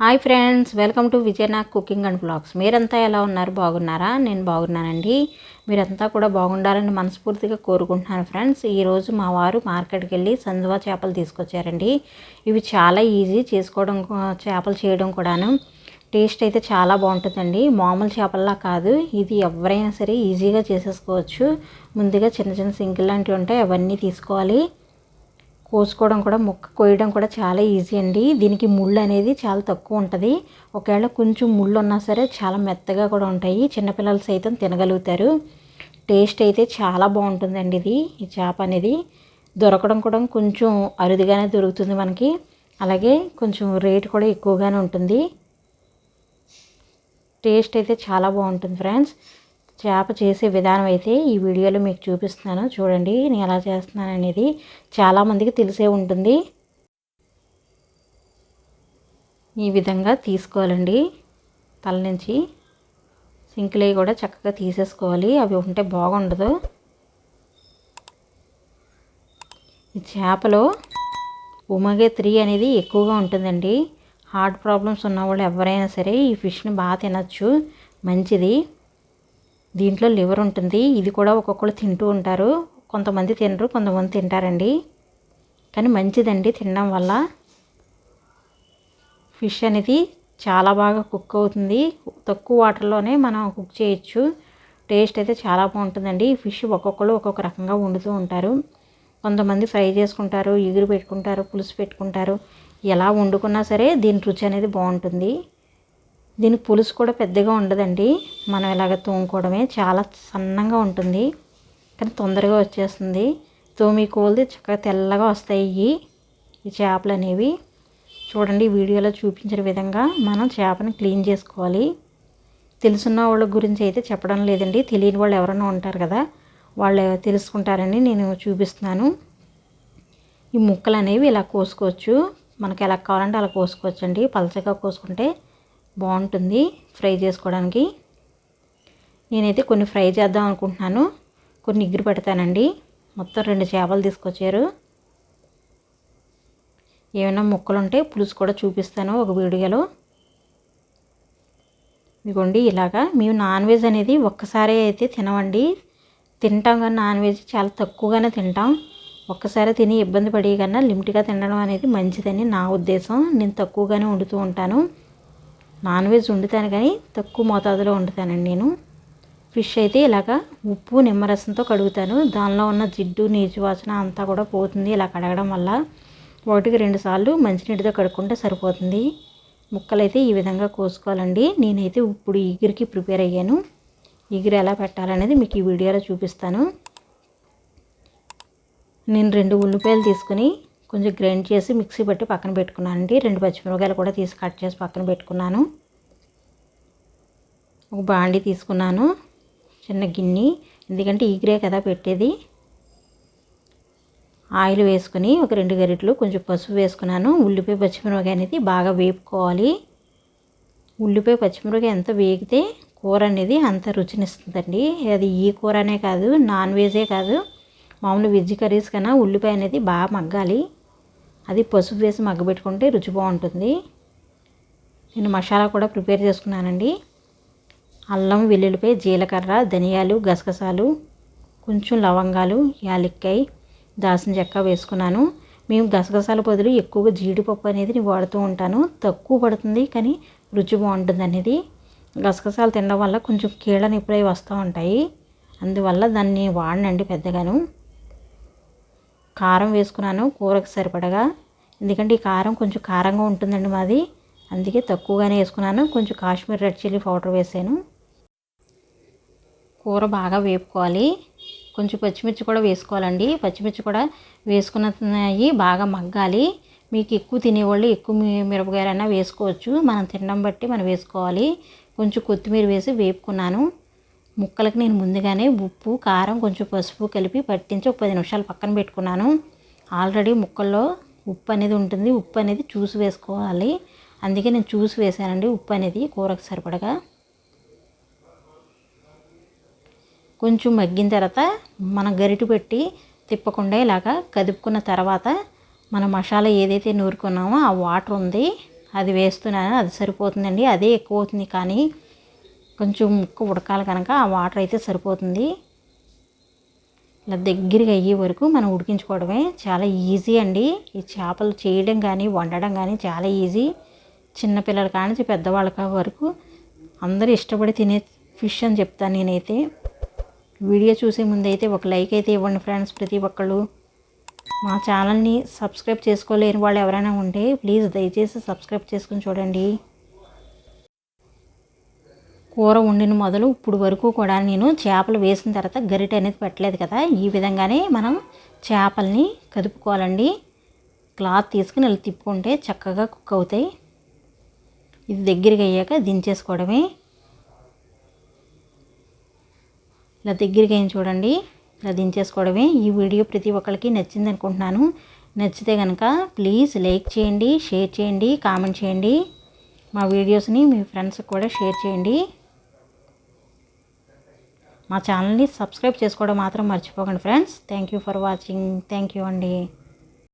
Hi friends welcome to Vijayanag cooking and blogs మీరంతా ఎలా ఉన్నారు? బాగున్నారా? నేను బాగున్నానండి. మీరంతా కూడా బాగుండాలని మనస్ఫూర్తిగా కోరుకుంటున్నాను ఫ్రెండ్స్. ఈరోజు మా వారు మార్కెట్కి వెళ్ళి సందువా చేపలు తీసుకొచ్చారండి. ఇవి చాలా ఈజీ చేసుకోవడం చేపలు చేయడం కూడాను. టేస్ట్ అయితే చాలా బాగుంటుందండి. మామూలు చేపల్లా కాదు. ఇది ఎవరైనా సరే ఈజీగా చేసేసుకోవచ్చు. ముందుగా చిన్న చిన్న సింగిల్ లాంటివి ఉంటాయి అవన్నీ తీసుకోవాలి. కోసుకోవడం కూడా ముక్క కోయడం కూడా చాలా ఈజీ అండి. దీనికి ముళ్ళు అనేది చాలా తక్కువ ఉంటుంది. ఒకవేళ కొంచెం ముళ్ళు ఉన్నా సరే చాలా మెత్తగా కూడా ఉంటాయి. చిన్నపిల్లలు సైతం తినగలుగుతారు. టేస్ట్ అయితే చాలా బాగుంటుందండి ఇది ఈ చేప అనేది. దొరకడం కూడా కొంచెం అరుదుగానే దొరుకుతుంది మనకి. అలాగే కొంచెం రేట్ కూడా ఎక్కువగానే ఉంటుంది. టేస్ట్ అయితే చాలా బాగుంటుంది ఫ్రెండ్స్. చేప చేసే విధానం అయితే ఈ వీడియోలో మీకు చూపిస్తున్నాను. చూడండి నేను ఎలా చేస్తున్నాను అనేది చాలామందికి తెలిసే ఉంటుంది. ఈ విధంగా తీసుకోవాలండి. తల నుంచి సింకులవి కూడా చక్కగా తీసేసుకోవాలి. అవి ఉంటే బాగుండదు. ఈ చేపలో ఉమగే త్రీ అనేది ఎక్కువగా ఉంటుందండి. హార్ట్ ప్రాబ్లమ్స్ ఉన్న వాళ్ళు ఎవరైనా సరే ఈ ఫిష్ని బాగా తినచ్చు. మంచిది. దీంట్లో లివర్ ఉంటుంది. ఇది కూడా ఒక్కొక్కరు తింటూ ఉంటారు. కొంతమంది తినరు కొంతమంది తింటారండి. కానీ మంచిదండి తినడం వల్ల. ఫిష్ అనేది చాలా బాగా కుక్ అవుతుంది. తక్కువ వాటర్లోనే మనం కుక్ చేయొచ్చు. టేస్ట్ అయితే చాలా బాగుంటుందండి. ఈ ఫిష్ ఒక్కొక్కరు ఒక్కొక్క రకంగా వండుతూ ఉంటారు. కొంతమంది ఫ్రై చేసుకుంటారు ఎగురు పెట్టుకుంటారు పులుసు పెట్టుకుంటారు. ఎలా వండుకున్నా సరే దీని రుచి అనేది బాగుంటుంది. దీని పులుసు కూడా పెద్దగా ఉండదండి. మనం ఇలాగ తోముకోవడమే చాలా సన్నంగా ఉంటుంది. కానీ తొందరగా వచ్చేస్తుంది. తోమి కోల్ది చక్కగా తెల్లగా వస్తాయి ఇవి ఈ చేపలు అనేవి. చూడండి వీడియోలో చూపించిన విధంగా మనం చేపను క్లీన్ చేసుకోవాలి. తెలుసున్న వాళ్ళ గురించి అయితే చెప్పడం లేదండి. తెలియని వాళ్ళు ఎవరైనా ఉంటారు కదా వాళ్ళు తెలుసుకుంటారని నేను చూపిస్తున్నాను. ఈ ముక్కలు అనేవి ఇలా కోసుకోవచ్చు. మనకి ఎలా కావాలంటే అలా కోసుకోవచ్చండి. పలచగా కోసుకుంటే బాగుంటుంది ఫ్రై చేసుకోవడానికి. నేనైతే కొన్ని ఫ్రై చేద్దాం అనుకుంటున్నాను. కొన్ని ఇగ్గురు పెడతానండి. మొత్తం రెండు చేపలు తీసుకొచ్చారు. ఏమైనా ముక్కలు ఉంటే పులుసు కూడా చూపిస్తాను ఒక వీడియోలో. ఇదిగోండి ఇలాగా మేము నాన్ వెజ్ అనేది ఒక్కసారి అయితే తినవండి తింటాం కానీ నాన్ వెజ్ చాలా తక్కువగానే తింటాం. ఒక్కసారి తిని ఇబ్బంది పడే కన్నా లిమిట్గా తినడం అనేది మంచిదని నా ఉద్దేశం. నేను తక్కువగానే వండుతూ ఉంటాను. నాన్ వెజ్ వండుతాను కానీ తక్కువ మోతాదులో వండుతానండి నేను. ఫిష్ అయితే ఇలాగా ఉప్పు నిమ్మరసంతో కడుగుతాను. దానిలో ఉన్న జిడ్డు నీచు వాసన అంతా కూడా పోతుంది ఇలా కడగడం వల్ల. ఒకటికి రెండు సార్లు మంచినీటితో కడుక్కుంటే సరిపోతుంది. ముక్కలు అయితే ఈ విధంగా కోసుకోవాలండి. నేనైతే ఇప్పుడు ఈగిరికి ప్రిపేర్ అయ్యాను. ఈగిరి ఎలా పెట్టాలనేది మీకు ఈ వీడియోలో చూపిస్తాను. నేను రెండు ఉల్లిపాయలు తీసుకుని కొంచెం గ్రైండ్ చేసి మిక్సీ పెట్టి పక్కన పెట్టుకున్నానండి. రెండు పచ్చిమిరపకాయలు కూడా తీసి కట్ చేసి పక్కన పెట్టుకున్నాను. ఒక బాండి తీసుకున్నాను. చిన్న గిన్నె. ఎందుకంటే ఈగిరే కదా పెట్టేది. ఆయిల్ వేసుకొని ఒక రెండు గరిటలు కొంచెం పసుపు వేసుకున్నాను. ఉల్లిపాయ పచ్చిమిరపకాయ అనేది బాగా వేపుకోవాలి. ఉల్లిపాయ పచ్చిమిరపకాయ ఎంత వేగితే కూర అనేది అంత రుచినిస్తుందండి. అది ఈ కూర అనే కాదు నాన్ వెజే కాదు. మామూలు వెజ్ కర్రీస్ కన్నా ఉల్లిపాయ అనేది బాగా మగ్గాలి. అది పసుపు వేసి మగ్గబెట్టుకుంటే రుచి బాగుంటుంది. నేను మసాలా కూడా ప్రిపేర్ చేసుకున్నానండి. అల్లం వెల్లుల్లిపై జీలకర్ర ధనియాలు గసగసాలు కొంచెం లవంగాలు యాలక్కాయ దాసిన చెక్క వేసుకున్నాను. మేము గసగసాల బదులు ఎక్కువగా జీడిపప్పు అనేది నేను వాడుతూ ఉంటాను. తక్కువ పడుతుంది కానీ రుచి బాగుంటుంది అనేది. గసగసాలు తినడం వల్ల కొంచెం కీళ్ళ నొప్పులు అవి వస్తూ ఉంటాయి. అందువల్ల దాన్ని వాడనండి పెద్దగాను. కారం వేసుకున్నాను కూరకు సరిపడగా. ఎందుకంటే ఈ కారం కొంచెం కారంగా ఉంటుందండి మాది. అందుకే తక్కువగానే వేసుకున్నాను. కొంచెం కాశ్మీర్ రెడ్ చిల్లీ పౌడర్ వేసాను. కూర బాగా వేపుకోవాలి. కొంచెం పచ్చిమిర్చి కూడా వేసుకోవాలండి. పచ్చిమిర్చి కూడా వేసుకున్నవి బాగా మగ్గాలి. మీకు ఎక్కువ తినేవాళ్ళు ఎక్కువ మిరపకాయలైనా వేసుకోవచ్చు. మనం తినడం బట్టి మనం వేసుకోవాలి. కొంచెం కొత్తిమీర వేసి వేపుకున్నాను. ముక్కలకి నేను ముందుగానే ఉప్పు కారం కొంచెం పసుపు కలిపి పట్టించి ఒక పది నిమిషాలు పక్కన పెట్టుకున్నాను. ఆల్రెడీ ముక్కల్లో ఉప్పు అనేది ఉంటుంది. ఉప్పు అనేది చూసి వేసుకోవాలి. అందుకే నేను చూసి వేసానండి ఉప్పు అనేది కూరకు సరిపడగా. కొంచెం మగ్గిన తర్వాత మనం గరిట పెట్టి తిప్పకుండా ఇలాగా కదుపుకున్న తర్వాత మన మసాలా ఏదైతే నూరుకున్నామో ఆ వాటర్ ఉంది. అది వేస్తున్నాను అది సరిపోతుందండి. అదే ఎక్కువ అవుతుంది కానీ కొంచెం ముక్క ఉడకాలి కనుక ఆ వాటర్ అయితే సరిపోతుంది. ఇలా దగ్గరగా అయ్యే వరకు మనం ఉడికించుకోవడమే చాలా ఈజీ అండి. ఈ చేపలు చేయడం కానీ వండడం కానీ చాలా ఈజీ. చిన్నపిల్లల కానీ పెద్దవాళ్ళ వరకు అందరూ ఇష్టపడి తినే ఫిష్ అని చెప్తాను నేనైతే. వీడియో చూసే ముందైతే ఒక లైక్ అయితే ఇవ్వండి ఫ్రెండ్స్ ప్రతి ఒక్కళ్ళు. మా ఛానల్ని సబ్స్క్రైబ్ చేసుకోలేని వాళ్ళు ఎవరైనా ఉంటే ప్లీజ్ దయచేసి సబ్స్క్రైబ్ చేసుకుని చూడండి. కూర వండిన మొదలు ఇప్పుడు వరకు కూడా నేను చేపలు వేసిన తర్వాత గరిటె అనేది పెట్టలేదు కదా. ఈ విధంగానే మనం చేపల్ని కదుపుకోవాలండి. క్లాత్ తీసుకుని ఇలా తిప్పుకుంటే చక్కగా కుక్ అవుతాయి. ఇది దగ్గరికి అయ్యాక దించేసుకోవడమే. ఇలా దగ్గరికి అయిన చూడండి. ఇలా దించేసుకోవడమే. ఈ వీడియో ప్రతి ఒక్కరికి నచ్చింది అనుకుంటున్నాను. నచ్చితే కనుక ప్లీజ్ లైక్ చేయండి షేర్ చేయండి కామెంట్ చేయండి. మా వీడియోస్ని మీ ఫ్రెండ్స్కి కూడా షేర్ చేయండి. మా ఛానల్ని సబ్స్క్రైబ్ చేసుకోవడం మాత్రం మర్చిపోకండి friends. Thank you for watching thank you అండి.